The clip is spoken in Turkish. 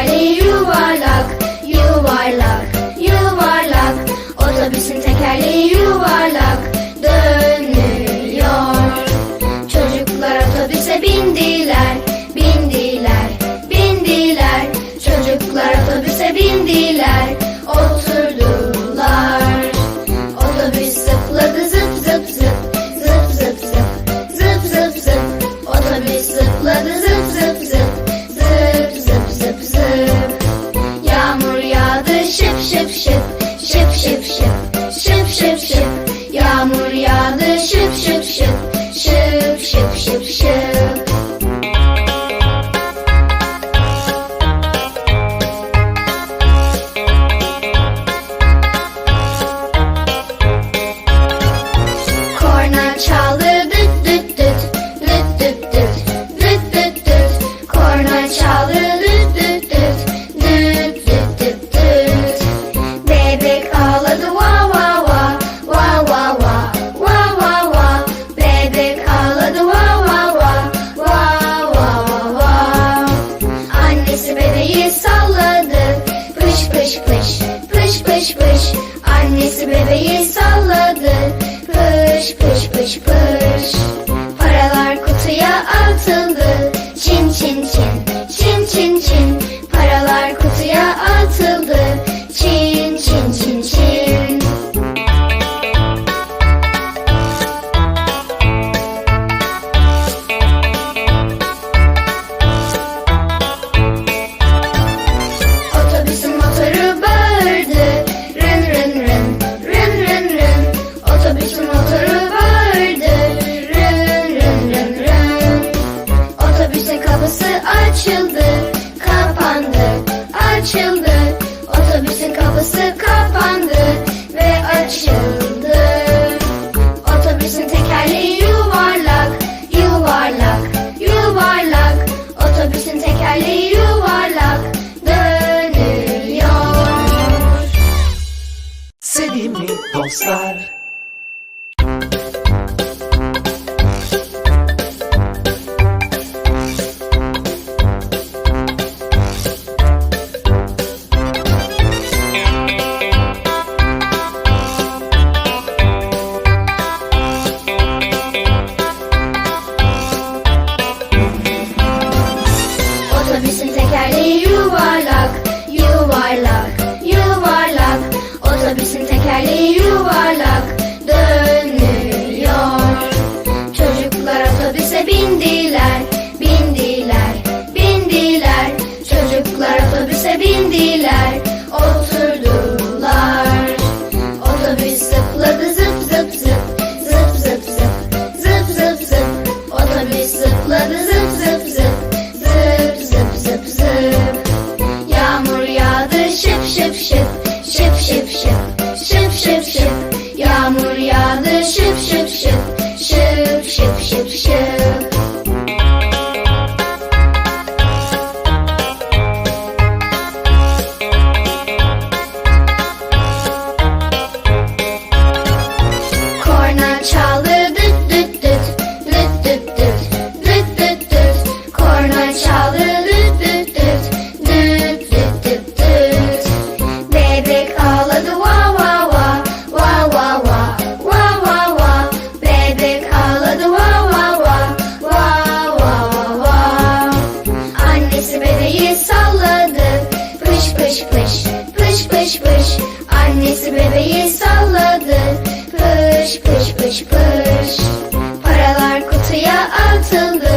tekerleği yuvarlak Yuvarlak yuvarlak. Otobüsün tekerleği yuvarlak. Dön. Egyptian. bebeği salladı. Pış pış pış pış. slide. pış. Annesi bebeği salladı. Pış pış pış pış. Paralar kutuya atıldı.